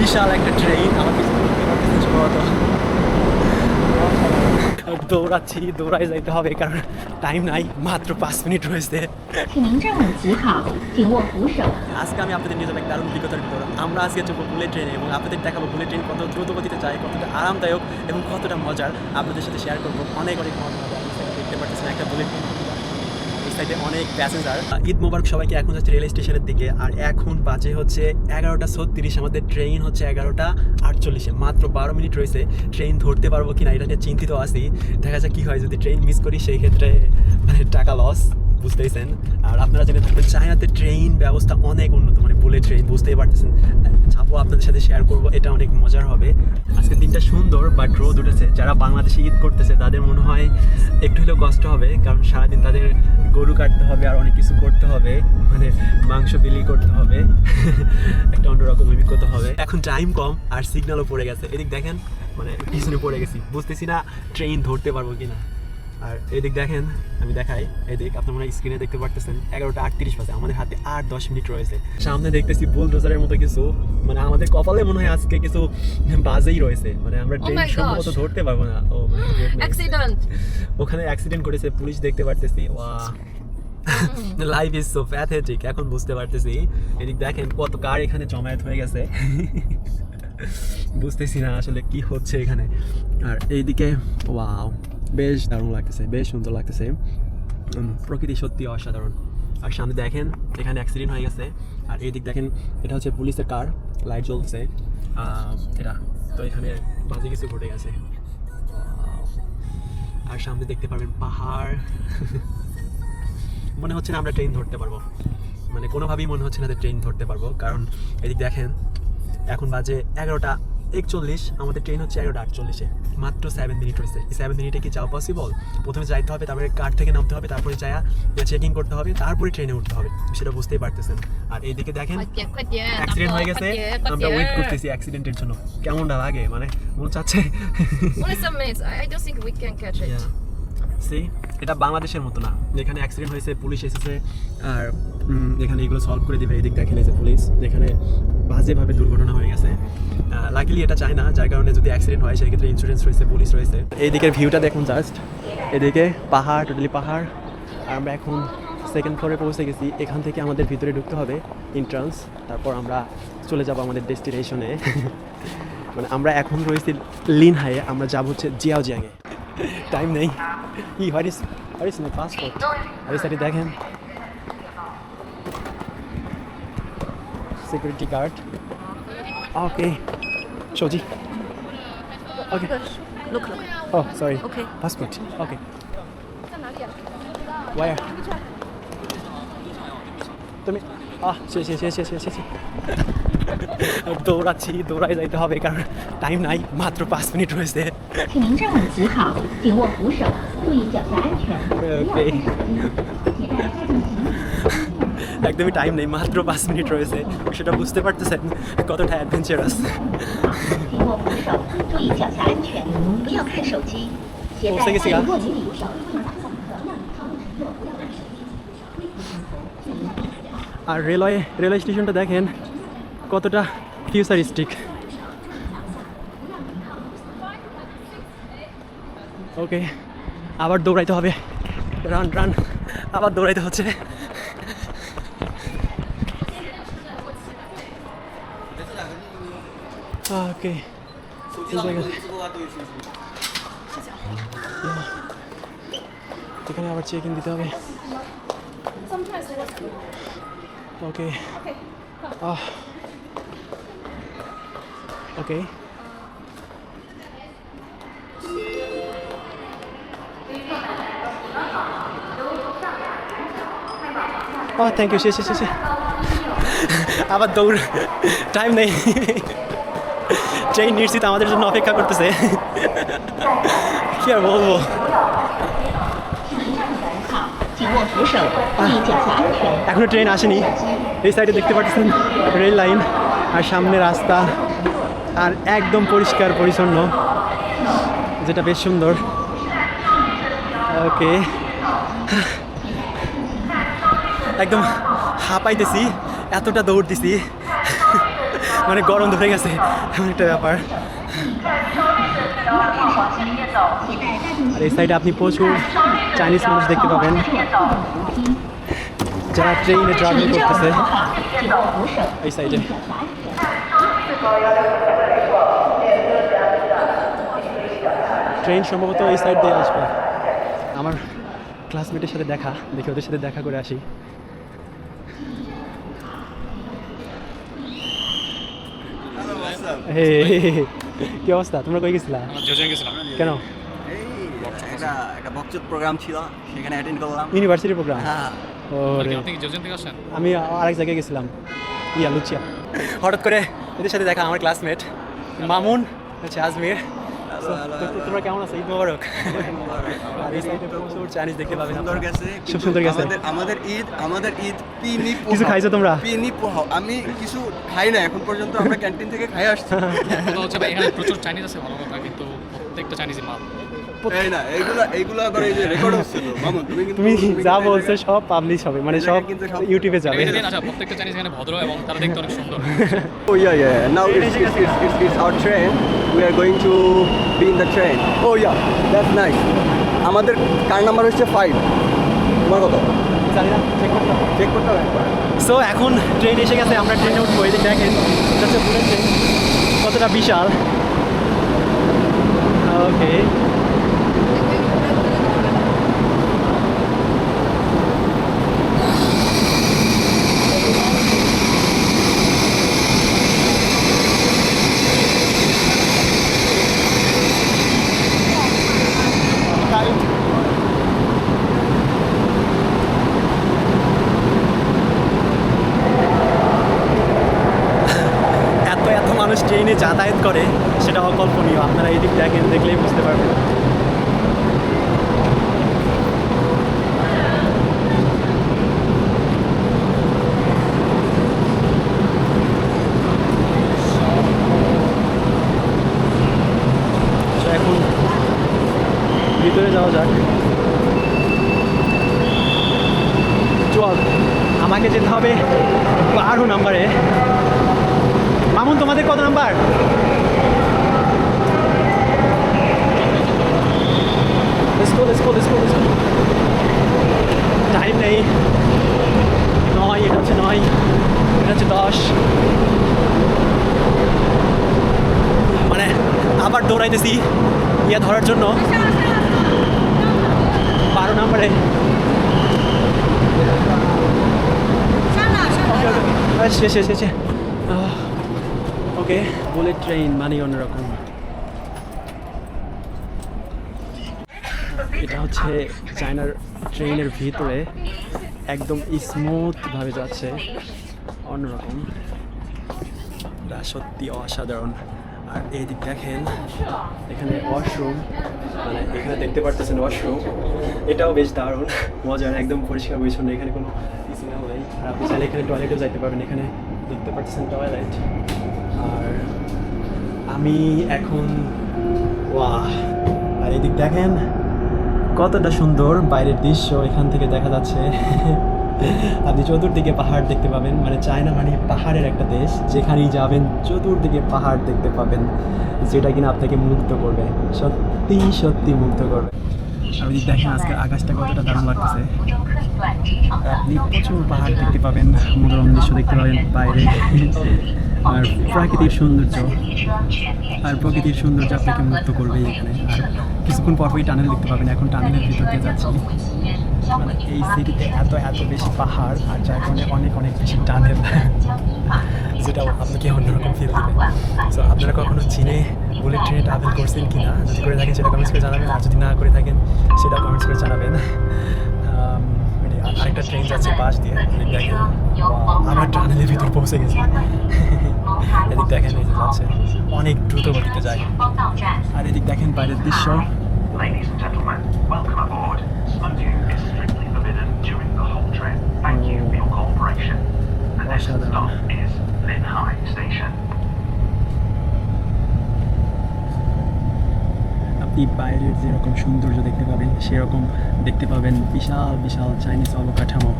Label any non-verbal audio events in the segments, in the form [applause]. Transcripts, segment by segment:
বিশাল একটা ট্রেন আমার দৌড়াচ্ছি দৌড়াই যাইতে হবে, কারণ টাইম নাই, মাত্র পাঁচ মিনিট রয়েছে। আজকে আমি আপনাদের নিয়ে যাব দারুণ অভিজ্ঞতার ভিতর আমরা আজকে যাব বুলেট ট্রেনে এবং আপনাদের দেখাবো বুলেট ট্রেন কত দ্রুত গতিতে যায়, কতটা আরামদায়ক এবং কতটা মজার। আপনাদের সাথে শেয়ার করব। অনেক অনেক মজা দেখতে পাচ্ছেন একটা বুলেট ট্রেন সাইডে অনেক প্যাসেঞ্জার ঈদ মোবারক সবাইকে এখন যাচ্ছে রেল স্টেশনের দিকে, আর এখন বাজে হচ্ছে এগারোটা ছত্রিশ, আমাদের ট্রেন হচ্ছে এগারোটা আটচল্লিশে মাত্র বারো মিনিট রয়েছে ট্রেন ধরতে পারব কিনা এটা নিয়ে চিন্তিত আছি। দেখা যাক কী হয়, যদি ট্রেন মিস করি, সেই ক্ষেত্রে মানে টাকা লস বুঝতেইছেন। আর আপনারা জেনে থাকবেন, চায়নাতে ট্রেন ব্যবস্থা অনেক উন্নত মানে বুলেট ট্রেন বুঝতেই পারতেছেন। যাব আপনাদের সাথে শেয়ার করব, এটা অনেক মজার হবে। আজকে দিনটা সুন্দর বাট রোদ উঠেছে। যারা বাংলাদেশে ঈদ করতেছে, তাদের মনে হয় একটু হলেও কষ্ট হবে, কারণ সারাদিন তাদের গরু কাটতে হবে আর অনেক কিছু করতে হবে। মানে মাংস বিলি করতে হবে। [laughs] একটা অন্যরকম অভিজ্ঞতা হবে। এখন টাইম কম আর সিগন্যালও পড়ে গেছে। এদিক দেখেন মানে পিছনে পড়ে গেছি। বুঝতেছি না ট্রেন ধরতে পারব কিনা। আর এদিক দেখেন আমি দেখাই। এদিক আপনার মনে হয় স্ক্রিনে দেখতে পারতেছেন। এগারোটা আটত্রিশ বাজে। আমাদের হাতে আট দশ মিনিট রয়েছে। সামনে দেখতেছি বুলডোজারের মতো কিছু। মানে আমাদের কপালে মনে হয় আজকে কিছু বাজেই রয়েছে। মানে আমরা Oh ট্রেন সম্ভবত ধরতে পারব না। ও [gasps] Accident. ওখানে অ্যাক্সিডেন্ট করেছে পুলিশ দেখতে পারতেছি। ওয়া লাইফ ইজ সো প্যাথেটিক এখন বুঝতে পারতেছি। এদিক দেখেন কত কার এখানে জমায়েত হয়ে গেছে। বুঝতেছি না আসলে কি হচ্ছে এখানে। আর এইদিকে ওয়াও বেশ দারুণ লাগতেছে বেশ সুন্দর লাগতেছে। প্রকৃতি সত্যি অসাধারণ। আর সামনে দেখেন এখানে অ্যাক্সিডেন্ট হয়ে গেছে। আর এইদিক দেখেন এটা হচ্ছে পুলিশের কার লাইট জ্বলছে। এটা তো এখানে বাজে কিছু ঘটে গেছে. আর সামনে দেখতে পারবেন পাহাড়। মনে হচ্ছে না আমরা ট্রেন ধরতে পারব। মানে কোনোভাবেই মনে হচ্ছে না ট্রেন ধরতে পারব। কারণ এদিক দেখেন, এখন বাজে এগারোটা একচল্লিশ আমাদের ট্রেন হচ্ছে এগারোটা আটচল্লিশে। মাত্র সেভেন মিনিট হয়েছে। এই সেভেন মিনিটে কি যাওয়া পসিবল প্রথমে যাইতে হবে তারপরে কার থেকে নামতে হবে তারপরে যায়া চেকিং করতে হবে তারপরে ট্রেনে উঠতে হবে। সেটা বুঝতেই পারতেছেন। আর এইদিকে দেখেন অ্যাক্সিডেন্ট হয়ে গেছে। আমরা ওয়েট করতেছি অ্যাক্সিডেন্টের জন্য। কেমনটা লাগে? মানে মনে চাচ্ছে? সি, এটা বাংলাদেশের মতো না। যেখানে অ্যাক্সিডেন্ট হয়েছে পুলিশ এসেছে, আর এখানে এগুলো সলভ করে দিবে, এদিক দেখেন এই যে পুলিশ যেখানে বাজেভাবে দুর্ঘটনা হয়ে গেছে। লাকিলি এটা চায় না, যার কারণে যদি অ্যাক্সিডেন্ট হয়, সেক্ষেত্রে ইন্স্যুরেন্স রয়েছে পুলিশ রয়েছে। এই দিকের ভিউটা দেখুন জাস্ট এদিকে পাহাড় টোটালি পাহাড়। আর আমরা এখন সেকেন্ড ফ্লোরে পৌঁছে গেছি। এখান থেকে আমাদের ভিতরে ঢুকতে হবে এন্ট্রান্স তারপর আমরা চলে যাব আমাদের ডেস্টিনেশনে [laughs] মানে আমরা এখন রয়েছি লিন হাইয়ে আমরা যাব হচ্ছে জিয়াও জিয়াংয়ে টাইম নেই। ই what is what is my passport আর এই সাইডে দেখেন সিকিউরিটি গার্ড ওকে সজি ওকে Look, look. ও সরি Okay. পাসপোর্ট ওকে ওয়ার তুমি আহ সে সে সে সে সে সে সে দৌড়াচ্ছি দৌড়ায় যাইতে হবে কারণ টাইম নাই মাত্র পাঁচ মিনিট রয়েছে একদমই টাইম নেই, মাত্র পাঁচ মিনিট রয়েছে। সেটা বুঝতে পারতেছেন কতটা অ্যাডভেঞ্চারাস পৌঁছে গেছি আর রেলওয়ে রেলওয়ে স্টেশনটা দেখেন কতটা ফিউচারিস্টিক ওকে আবার দৌড়াইতে হবে। রান রান, আবার দৌড়াইতে হচ্ছে। ওকে। এখানে আবার চেক ইন দিতে হবে। ওকে। ওকে। ও থ্যাংক ইউ শেষ শেষ শেষ আবার দৌড়। টাইম নেই। ট্রেন নিশ্চিত আমাদের জন্য অপেক্ষা করতেছে। কি আর বলব? এখনও ট্রেন আসেনি। এই সাইডে দেখতে পাচ্ছেন রেল লাইন আর সামনে রাস্তা। আর একদম পরিষ্কার, পরিচ্ছন্ন। যেটা বেশ সুন্দর। ওকে একদম হাঁপাইতেছি, এতটা দৌড় দিছি। মানে গরম ধরে গেছে, এমন একটা ব্যাপার। আর এই সাইডে আপনি প্রচুর চাইনিজ মানুষ দেখতে পাবেন। যারা ট্রেনে ট্রাভেল করতেছে, এই সাইডে ট্রেন সম্ভবত এই সাইড দিয়ে আসবে। আমার ক্লাসমেটের সাথে দেখা, দেখি ওদের সাথে দেখা করে আসি। [laughs] কি অবস্থা? তোমরা কই গেছিলা? কেন? এই একটা প্রোগ্রাম ছিল সেখানে অ্যাটেন্ড করলাম। ইউনিভার্সিটি প্রোগ্রাম হ্যাঁ। আমি আরেক জায়গায় গেছিলাম। ইয়া লুচিয়া। হঠাৎ করে এদের সাথে দেখা আমার ক্লাসমেট মামুন হচ্ছে আজমির। তোমরা কেমন আছো? ঈদ মোবারক। আর এই সাইডে প্রচুর চাইনিজ দেখতে পাবেন সুন্দর গেছে খুব সুন্দর গেছে। আমাদের আমাদের ঈদ আমাদের ঈদ পিনি। কিছু খাইছো তোমরা? পিনি পোহাও আমি কিছু খাই না এখন পর্যন্ত আমরা ক্যান্টিন থেকে খাই আসছি। হচ্ছে ভাই এখানে প্রচুর চাইনিজ আছে ভালো কথা কিন্তু প্রত্যেকটা চাইনিজই মাল এই না এইগুলা এইগুলো আবার এই যে রেকর্ড মামুন তুমি কিন্তু তুমি যা বলছো সব পাবলিশ হবে মানে সব ইউটিউবে যাবে এটা দিন আচ্ছা প্রত্যেকটা এখানে ভদ্র এবং তারা দেখতে অনেক সুন্দর। Train. We are going to be in the train. Oh yeah, that's আমাদের কার নাম্বার হচ্ছে ফাইভ তোমার কত? জানি না চেক করতে হবে। চেক করতে হবে সো এখন ট্রেন এসে গেছে আমরা ট্রেনে উঠবো এই যে দেখেন এটা হচ্ছে বুলেট ট্রেন কতটা বিশাল। ওকে এত এত মানুষ ট্রেনে যাতায়াত করে, সেটা অকল্পনীয়। আপনারা এই দেখেন দেখলেই বুঝতে পারবেন। ভিতরে যাওয়া আমাকে যেতে হবে বারো নাম্বারে। মামুন তোমাদের কত number? Let's go, let's go, let's go, let's go. Time নেই। নয় এটা হচ্ছে নয় এটা হচ্ছে দশ। মানে আবার দৌড়াইতেছি ইয়া ধরার জন্য। বারো নাম্বারে। শেষ শেষ শেষে ওকে বুলেট ট্রেন মানে অন্যরকম এটা হচ্ছে চায়নার ট্রেনের ভিতরে একদম স্মুথভাবে যাচ্ছে অন্যরকম সত্যি অসাধারণ। আর এই দিক দেখেন, এখানে ওয়াশরুম মানে এখানে দেখতে পারতেছেন ওয়াশরুম এটাও বেশ দারুণ, মজার, একদম পরিষ্কার, পরিচ্ছন্ন। এখানে কোনো কিছু নেই আর আপনি চাইলে এখানে টয়লেটেও যাইতে পারবেন। এখানে দেখতে পারতেছেন টয়লেট আর আমি এখন ওয়া আর এদিক দেখেন, কতটা সুন্দর বাইরের দৃশ্য এখান থেকে দেখা যাচ্ছে। [laughs] আপনি চতুর্দিকে পাহাড় দেখতে পাবেন মানে চায়না মানে পাহাড়ের একটা দেশ, যেখানেই যাবেন চতুর্দিকে পাহাড় দেখতে পাবেন, যেটা কিনা আপনাকে মুগ্ধ করবে, সত্যি সত্যি মুগ্ধ করবে। দিক দেখেন আজকে আকাশটা কতটা দারুণ লাগতেছে। আপনি প্রচুর পাহাড় দেখতে পাবেন, মনোরম দৃশ্য দেখতে পাবেন বাইরে। [laughs] আর প্রাকৃতিক সৌন্দর্য, আর প্রকৃতির সৌন্দর্য আপনাকে মুক্ত করবেই এখানে? আর কিছুক্ষণ পরপরই টানেল দেখতে পাবেন, এখন টানেলের ভিতর দিয়ে যাচ্ছি। মানে এই সিটিতে এত এত বেশি পাহাড়, আর যার কারণে অনেক অনেক বেশি টানেল যেটা আপনাকে অন্যরকম ফিল দেবে। সো আপনারা কখনো চীনে বুলেট ট্রেনে ট্রাভেল করছেন কি না যদি করে থাকেন, সেটা কমেন্টস করে জানাবেন, আর যদি না করে থাকেন, সেটা কমেন্টস করে জানাবেন। আরেকটা ট্রেন যাচ্ছে পাশ দিয়ে এদিক দেখেন আমার টানেলের ভিতর পৌঁছে গেছে এদিক দেখেন এই যে যাচ্ছে অনেক দ্রুত গতিতে যায়। আর এদিক দেখেন বাইরের দৃশ্য Ladies আপনি বাইরের যেরকম সৌন্দর্য দেখতে পাবেন, সেরকম দেখতে পাবেন বিশাল বিশাল চাইনিজ অবকাঠামো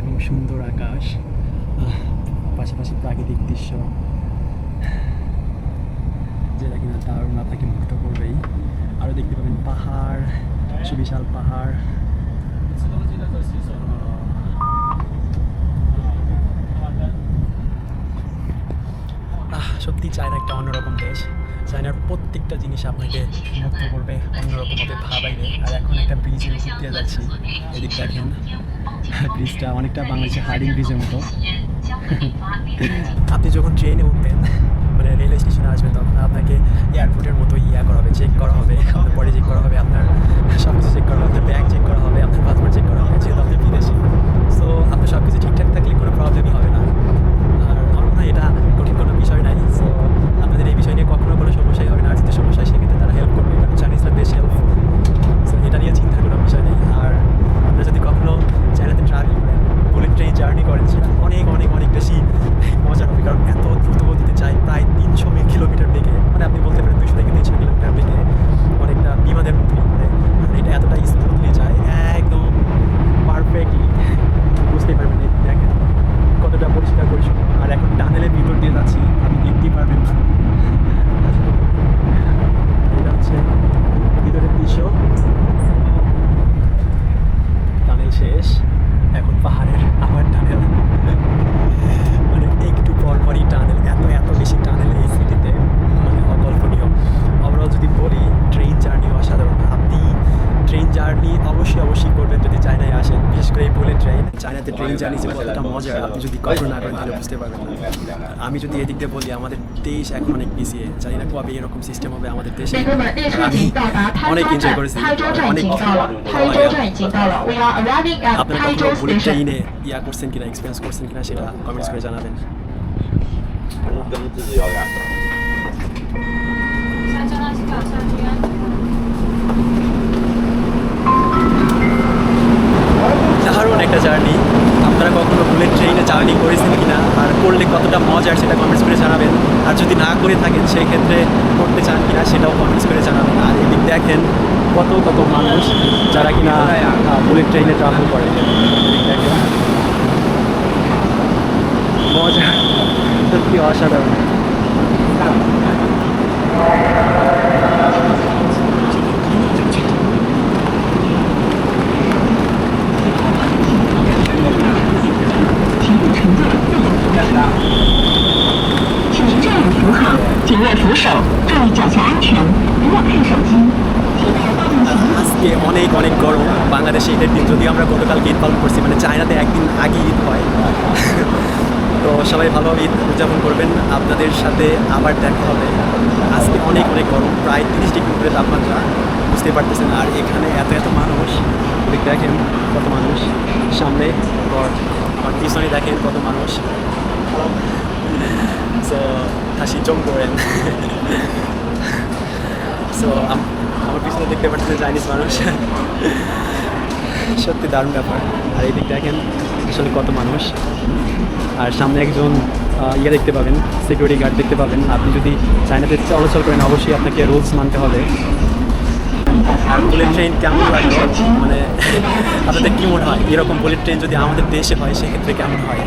এবং সুন্দর আকাশ পাশাপাশি প্রাকৃতিক দৃশ্য, যেটা কিনা দারুণ আপনাকে মুক্ত করবেই। আরও দেখতে পাবেন পাহাড়, সুবিশাল পাহাড়। সত্যি চায়না একটা অন্যরকম দেশ। চায়নার প্রত্যেকটা জিনিস আপনাকে মুক্ত করবে, অন্যরকমভাবে ভাবাইবে। আর এখন একটা ব্রিজের উপর দিয়ে যাচ্ছি। এদিক দেখেন ব্রিজটা অনেকটা বাংলাদেশের হার্ডিং ব্রিজের মতো। [laughs] আপনি যখন ট্রেনে উঠবেন মানে রেল স্টেশনে আসবেন, তখন আপনাকে এয়ারপোর্টের মতো ইয়া করা হবে চেক করা হবে, আপনার বডি চেক করা হবে, আপনার সব কিছু চেক করা হবে আপনার ব্যাগ চেক করা হবে, আপনার পাসপোর্ট চেক করা হবে, যেহেতু আপনি বিদেশি। সো আপনার সব কিছু ঠিকঠাক থাকলে কোনো প্রবলেমই হবে না। আর আমার এটা বিষয় নাই সো আপনাদের এই বিষয় নিয়ে কখনো কোনো সমস্যাই হবে না। আর যদি সমস্যা সেক্ষেত্রে তারা হেল্প করবে, কারণ চাইনিজরা বেশ হেল্পফুল সো এটা নিয়ে চিন্তার কোনো বিষয় নেই। আর আপনারা যদি কখনো চায়নাতে ট্রাভেল করেন বুলেট ট্রেন জার্নি করেন সেটা অনেক অনেক অনেক বেশি মজা হবে কারণ এত দ্রুত গতিতে চাই প্রায় তিনশো কিলোমিটার বেগে মানে আপনি বলতে পারেন দুশো থেকে তিনশো কিলোমিটার বেগে অনেকটা বিমানের মতোই মানে মানে এটা এতটা স্মুথলি যায় একদম পারফেক্টলি বুঝতেই পারবেন এই দেখেন কতটা পরিষ্কার পরিচ্ছন্ন আর এখন টানেলের ভিতর দিয়ে যাচ্ছি আপনি দেখতেই পারবেন না এটা হচ্ছে ভিতরের দৃশ্য টানেল শেষ এখন পাহাড়ের আবার টানেল মানে একটু পর পরই টানেল এত এত বেশি টানেল এই সিটিতে মানে অকল্পনীয় ওভারঅল যদি বলি ট্রেন জার্নি অসাধারণ আপনি ট্রেন জার্নি অবশ্যই অবশ্যই করবেন যদি চায়নায় আসেন বিশেষ করে এই বুলেট ট্রেন চায়নাতে ট্রেন জার্নি যে কতটা মজার আপনি যদি কখনো না করে তাহলে বুঝতে পারবেন না। আমি যদি এদিক দিয়ে বলি আমাদের দেশ এখন অনেক পিছিয়ে। জানি না কবে এরকম সিস্টেম হবে আমাদের দেশে। আমি অনেক এনজয় করেছি। অনেক আপনারা কখনো বুলেট ট্রেনে ইয়া করছেন কিনা এক্সপিরিয়েন্স করছেন কিনা সেটা কমেন্টস করে জানাবেন। একটা জার্নি আপনারা কখনো বুলেট ট্রেনে জার্নি করেছেন কি না আর করলে কতটা মজার সেটা কমেন্টস করে জানাবেন। আর যদি না করে থাকেন সেই ক্ষেত্রে করতে চান কিনা সেটাও কমেন্টস করে জানাবেন। আর এদিক দেখেন কত কত মানুষ যারা কিনা বুলেট ট্রেনে ট্রাভেল করে। মজা। সত্যি অসাধারণ। 请您站稳扶好，紧握扶手，注意脚下安全，不要看手机。请大家放心。 আজকে অনেক অনেক গরম বাংলাদেশে ঈদের দিন যদি আমরা গতকালকে ঈদ পালন করছি মানে চায়নাতে একদিন আগে ঈদ হয় তো সবাই ভালোভাবে ঈদ উদযাপন করবেন আপনাদের সাথে আবার দেখা হবে আজকে অনেক অনেক গরম প্রায় তিরিশ ডিগ্রি উপরে তাপমাত্রা বুঝতে পারতেছেন আর এখানে এত এত মানুষ এদিকে দেখেন কত মানুষ সামনে পর আর পিছনে দেখেন কত মানুষ। সো হাসি জম করেন সো আমার পিছনে দেখতে পাচ্ছেন চাইনিজ মানুষ। সত্যি দারুণ ব্যাপার। আর এই দিক দেখেন আসলে কত মানুষ। আর সামনে একজন ইয়ে দেখতে পাবেন সিকিউরিটি গার্ড দেখতে পাবেন। আপনি যদি চায়নাতে চলাচল করেন, অবশ্যই আপনাকে রুলস মানতে হবে। বুলেট ট্রেন কেমন লাগল মানে [laughs] আপনাদের কী মনে হয়? এরকম বুলেট ট্রেন যদি আমাদের দেশে হয়, সেক্ষেত্রে কেমন হয়?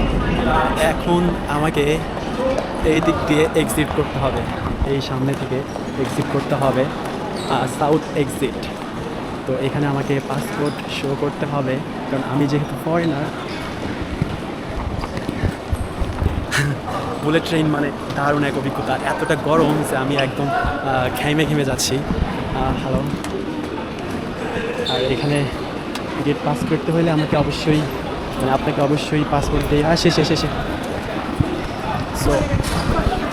এখন আমাকে এই দিক দিয়ে এক্সিট করতে হবে। এই সামনে থেকে এক্সিট করতে হবে। সাউথ এক্সিট তো এখানে আমাকে পাসপোর্ট শো করতে হবে। কারণ আমি যেহেতু ফরেনার বুলেট ট্রেন মানে দারুণ এক অভিজ্ঞতা। এতটা গরম যে আমি একদম ঘেমে ঘেমে যাচ্ছি। হ্যালো আর এখানে গেট পাস করতে হলে আমাকে অবশ্যই মানে আপনাকে অবশ্যই পাসপোর্ট দিয়ে আসে শেষে শেষে সো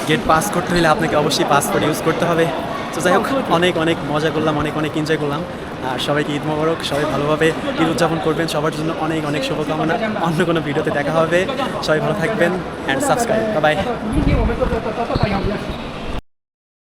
গেট পাস করতে হলে আপনাকে অবশ্যই পাসপোর্ট ইউজ করতে হবে। তো যাই হোক, অনেক অনেক মজা করলাম, অনেক অনেক এনজয় করলাম। আর সবাইকে ঈদ মোবারক, সবাই ভালোভাবে ঈদ উদযাপন করবেন। সবার জন্য অনেক অনেক শুভকামনা। অন্য কোনো ভিডিওতে দেখা হবে। সবাই ভালো থাকবেন অ্যান্ড সাবস্ক্রাইব বাই